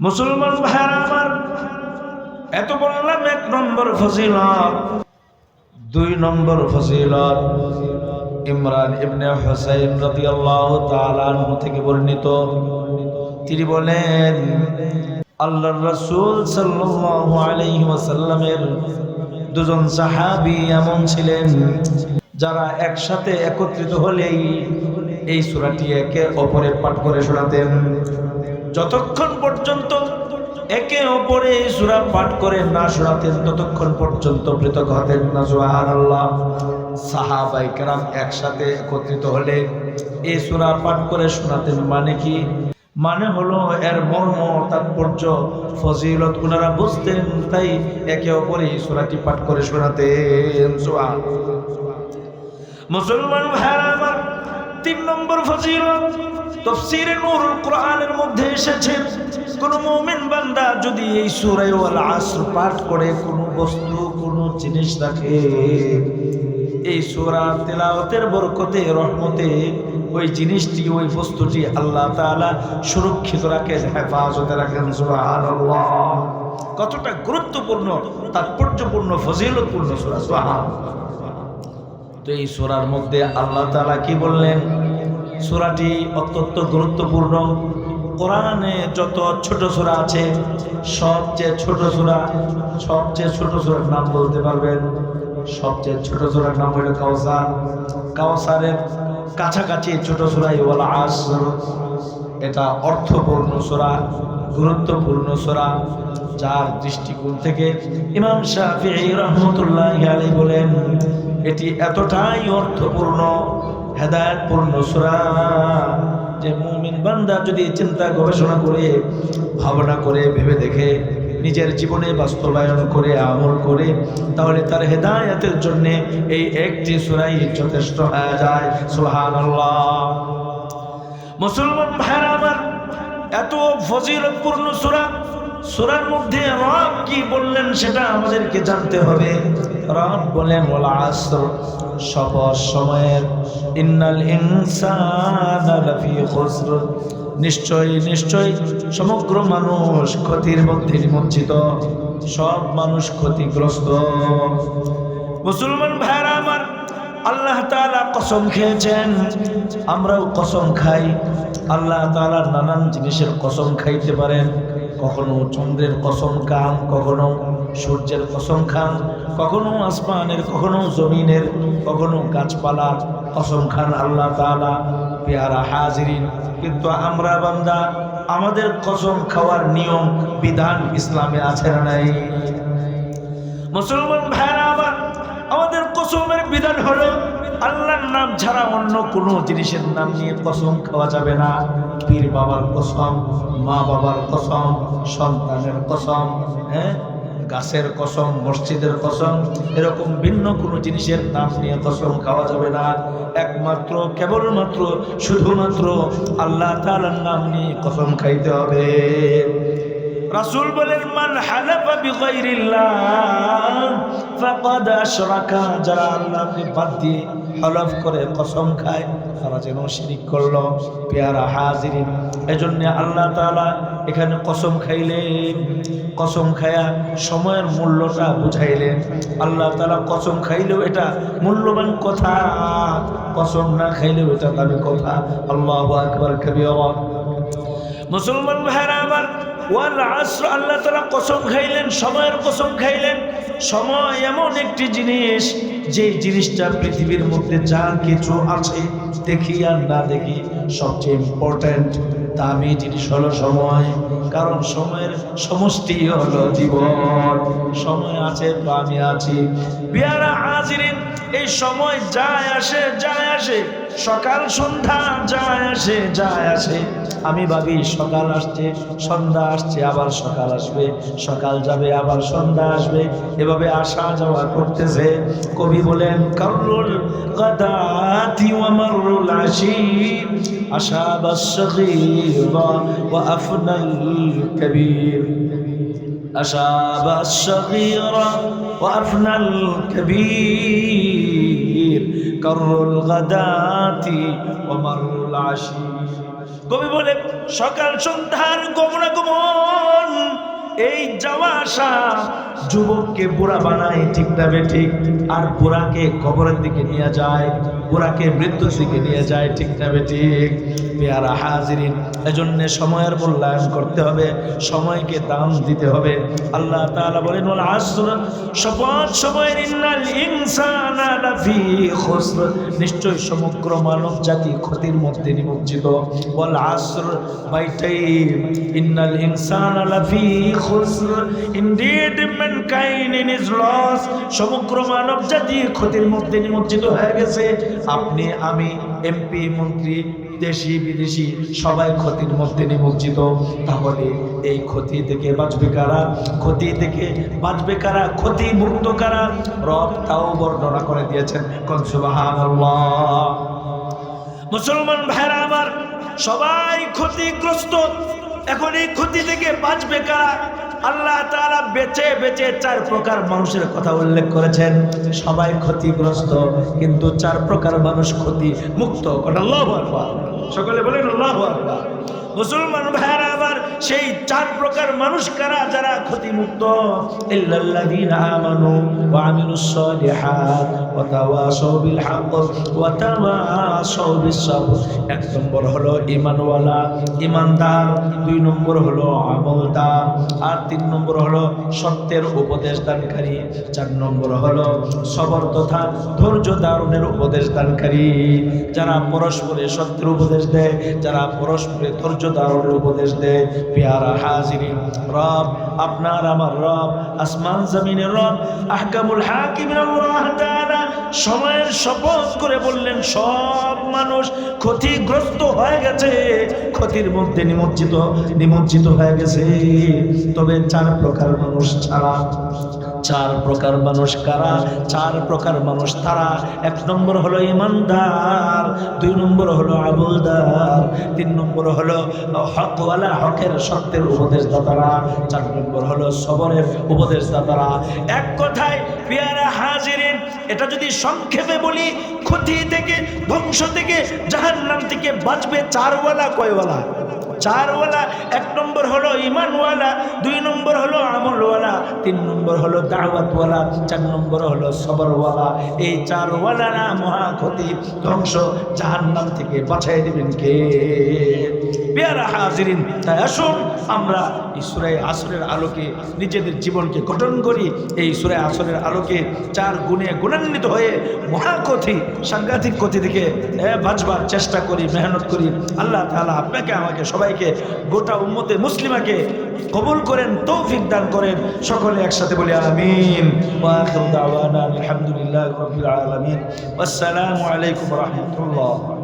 মুসলমান ভাইরা আমার, এত বললাম এক নম্বর ফজিলত। দুই নম্বর ফজিলত, ইমরান ইবনে হুসাইন রাদিয়াল্লাহু তাআলা আনহু থেকে বর্ণিত। তিনি বলেন, আল্লাহর রাসূল সাল্লাল্লাহু দুজন সাহাবী এমন ছিলেন, যারা একসাথে একত্রিত হলেই এই সূরাটি একে অপরের পাঠ করে শোনাতেন। যতক্ষণ পর্যন্ত একে অপরে সূরা পাঠ করে না শোনাতেন ততক্ষণ পর্যন্ত পৃথক হতেন না, সুবহানাল্লাহ। সাহাবাই কেরাম একসাথে একত্রিত হলে এই সূরা পাঠ করে শোনাতেন মানে কি? মানে হলো এর মর্ম, তাৎপর্য, ফজিলত ওনারা বুঝতেন, তাই একে অপরে সূরাটি পাঠ করে শোনাতেন সুবহান মুসলমান ভাইরা তিন নম্বর ফজিলত, তফসিরে নূরুল কোরআনের মধ্যে এসেছে, কোন মুমিন বান্দা যদি এই সূরা ওয়াল আসর পাঠ করে, কোন বস্তু, কোন জিনিস রাখে এই সূরা তেলাওয়াতের বরকতে, রহমতে ওই জিনিসটি, ওই বস্তুটি আল্লাহ তাআলা সুরক্ষিত রাখেন হেফাজতে রাখেন, সুবহানাল্লাহ। কতটা গুরুত্বপূর্ণ, তাৎপর্যপূর্ণ, ফজিলতপূর্ণ সূরা, সুবহানাল্লাহ। তো এই সোরার মধ্যে আল্লাহ তালা কি বললেন? সোরাটি অত্যন্ত গুরুত্বপূর্ণ। কোরআনে যত ছোট সোরা আছে, সবচেয়ে ছোট সোরা, সবচেয়ে ছোট সোরার নাম বলতে পারবেন? সবচেয়ে ছোট সোরার নাম হলো কাউসার কাউসারের কাছাকাছি ছোট সোরাই বলা আস এটা অর্থপূর্ণ সোরা, গুরুত্বপূর্ণ সোরা। যার দৃষ্টিকোণ থেকে ইমাম শাফিঈ রহমতুল্লাহ আলী বলেন, এটি এতটাই অর্থপূর্ণ, হেদায়তপূর্ণ সোরা যে মুমিন বান্দা যদি চিন্তা, গবেষণা করে, ভাবনা করে, ভেবে দেখে, নিজের জীবনে বাস্তবায়ন করে, আমল করে, তাহলে তার হেদায়তের জন্য এই একটি সুরাই যথেষ্ট হয়ে যায়। সুবহানাল্লাহ। মুসলমান ভাইরা আমার, এত ফজিলতপূর্ণ সুরা সুরার মধ্যে রব কি বললেন সেটা আমাদেরকে জানতে হবে। রব বলেন ওলা সপর সময়ের। ইন্নাল ইনসানা নিশ্চয় নিশ্চয় সমগ্র মানুষ ক্ষতির মধ্যে নিমজ্জিত। সব মানুষ ক্ষতিগ্রস্ত। মুসলমান ভাইরা আমার, আল্লাহ তাআলা কসম খেয়েছেন, আমরাও কসম খাই। আল্লাহ তাআলা নানান জিনিসের কসম খাইতে পারেন। কখনো চন্দ্রের কসম খান কখনো সূর্যের কসম খান, কখনো আসমানের, কখনো জমিনের, কখনো গাছপালার কসম খান আল্লাহ তাআলা। পেয়ারা হাজিরিন, কিন্তু আমরা বান্দা, আমাদের কসম খাওয়ার নিয়ম, বিধান ইসলামে আছে না নাই? মুসলমান ভাইরা আবার আমাদের কসমের বিধান হলো, আল্লাহর নাম ছাড়া অন্য কোনো জিনিসের নাম নিয়ে কসম খাওয়া যাবে না। পীর বাবার কসম, মা বাবার কসম, সন্তানের কসম হ্যাঁ? গাছের কসম, মসজিদের কসম, এরকম ভিন্ন কোনো জিনিসের নাম নিয়ে কসম খাওয়া যাবে না। একমাত্র, কেবলমাত্র, শুধুমাত্র আল্লাহ তাআলার নাম নিয়ে কসম খাইতে হবে। রাসূল বলেন, মান হালাফা বিগাইরিল্লাহ, ফাকাদ আশরাকা। যারা আল্লাহকে বাদ দিয়ে হলফ করে কসম খায়, তারা যেন শিরিক করল, পেয়ারা হাজিরিন। এজন্য আল্লাহ তাআলা এখানে কসম খাইলেন, কসম খায়া সময়ের মূল্যটা বুঝাইলেন। আল্লাহ তালা কসম খাইলেও এটা মূল্যবান কথা, কসম না খাইলেও এটা দামি কথা। আল্লাহু আকবার, কবিরা। মুসলমান ভাইরা আমার ওয়াল আসর, আল্লাহ তারা কসম খাইলেন, সময়ের কসম খাইলেন। সময় এমন একটি জিনিস, যে জিনিসটা পৃথিবীর মধ্যে যা কিছু আছে, দেখি আর না দেখি, সবচেয়ে ইম্পর্ট্যান্ট দামি জিনিস হলো সময়। কারণ সময়ের সমষ্টি হলো জীবন। সময় আছে তো আমি আছি। হাজিরিন এই সময় যায় আসে যায় আসে। সকাল সন্ধ্যা যায় আসে যায় আসে। আমি ভাবি সকাল আসছে, সন্ধ্যা আসছে, আবার সকাল আসবে। সকাল যাবে, আবার সন্ধ্যা আসবে। এভাবে আসা যাওয়া করতেছে। কবি বলেন কারুল গাদাতি ওয়ামারুল আশা বা আফনাল কবির। أشاب الصغير وأفنى الكبير كر الغداة ومر العشي কবি বলে সকাল সন্ধ্যার গমনাগমন এই যাওয়া আসা যুবককে বুড়া বানায়, ঠিক না ঠিক? আর বুড়াকে কবরের দিকে নিয়ে যায়, বুড়াকে মৃত্যুর দিকে নিয়ে যায়, ঠিক না ঠিক? পেয়ারা হাজিরিন, এজন্য সময়ের মূল্যায়ন করতে হবে, সময়কে দাম দিতে হবে। আল্লাহ তাআলা বলেন, ওয়াল আসর শপথ সময়ের ইন্নাল ইনসানা লাফি খুসর। নিশ্চয় সমগ্র মানব জাতি ক্ষতির মধ্যে নিমজ্জিত। ওয়াল আসর বাই টাইম ইন্নাল ইনসানা লাফি খুসর। Indeed mankind in is loss সমগ্র মানব জাতি ক্ষতির মধ্যে নিমজ্জিত হয়ে গেছে। আপনি, আমি এমপি মন্ত্রী দেশি বিদেশি সবাই ক্ষতির মধ্যে নিমজ্জিত। তাহলে এই ক্ষতি থেকে বাঁচবে কারা? ক্ষতি থেকে বাঁচবে কারা? ক্ষতি মুক্ত কারা? রব তাও বর্ণনা করে দিয়েছেন। মুসলমান ভাইরা আমার, সবাই ক্ষতিগ্রস্ত। এখন এই ক্ষতি থেকে বাঁচবে কারা? আল্লাহ তারা বেঁচে বেঁচে চার প্রকার মানুষের কথা উল্লেখ করেছেন। সবাই ক্ষতিগ্রস্ত, কিন্তু চার প্রকার মানুষ ক্ষতি মুক্ত সকলে বলেন আল্লাহু আকবার। মুসলমান ভাইরা আবার সেই চার প্রকার মানুষ কারা? যারা ক্ষতিমুক্ত? এক নম্বর হলো ঈমানওয়ালা, ঈমানদার। দুই নম্বর হলো আমলদার। আর তিন নম্বর হলো সত্যের উপদেশ দানকারী চার নম্বর হলো সবর তথা ধৈর্য ধারণের উপদেশ দানকারী যারা পরস্পরে সত্যের উপদেশ দেয়, যারা পরস্পরে ধৈর্য ধারণের উপদেশ দেয় পেয়ারা হাজিরি রব, আপনার আমার রব, আসমান রব, আহকামুল সময়ের শপথ করে বললেন, সব মানুষ ক্ষতিগ্রস্ত হয়ে গেছে, ক্ষতির মধ্যে নিমজ্জিত নিমজ্জিত হয়ে গেছে। তবে চার প্রকার মানুষ ছাড়া চার প্রকার মানুষ কারা? চার প্রকার মানুষ তারা। এক নম্বর হলো ইমানদার, দুই নম্বর হলো আবুলদার, তিন নম্বর হলো হকওয়ালা, হকের সত্যের উপদেশদাতারা, চার নম্বর হলো সবরের উপদেশদাতারা। এক কথায়, পেয়ারা হাজিরিন, এটা যদি সংক্ষেপে বলি, ক্ষতি থেকে, ধ্বংস থেকে, জাহান্নাম থেকে বাঁচবে চারওয়ালা, কয়ওয়ালা? চারওয়ালা, এক নম্বর হলো ইমানওয়ালা দুই নম্বর হলো আমলওয়ালা, তিন নম্বর হলো দাওয়াতওয়ালা, চার নম্বর হলো সবরওয়ালা। এই চারওয়ালারা মহা ক্ষতি, ধ্বংস জাহান্নাম থেকে বাঁচাই দেবেন কে? পেয়ারা হাজিরিন, তাই আসুন, আমরা সুরাই আসরের আলোকে নিজেদের জীবনকে গঠন করি। এই সুরাই আসরের আলোকে চার গুণে গুণান্বিত হয়ে মহাকথি সাংঘাতিক ক্ষতি থেকে বাঁচবার চেষ্টা করি, মেহনত করি। আল্লাহ তাআলা আপনাকে, আমাকে সবাইকে, গোটা উম্মতে মুসলিমাকে কবুল করেন, তৌফিক দান করেন, সকলে একসাথে বলি আমিন। আলহামদুলিল্লাহ আসসালামু আলাইকুম রাহমাতুল্লাহ।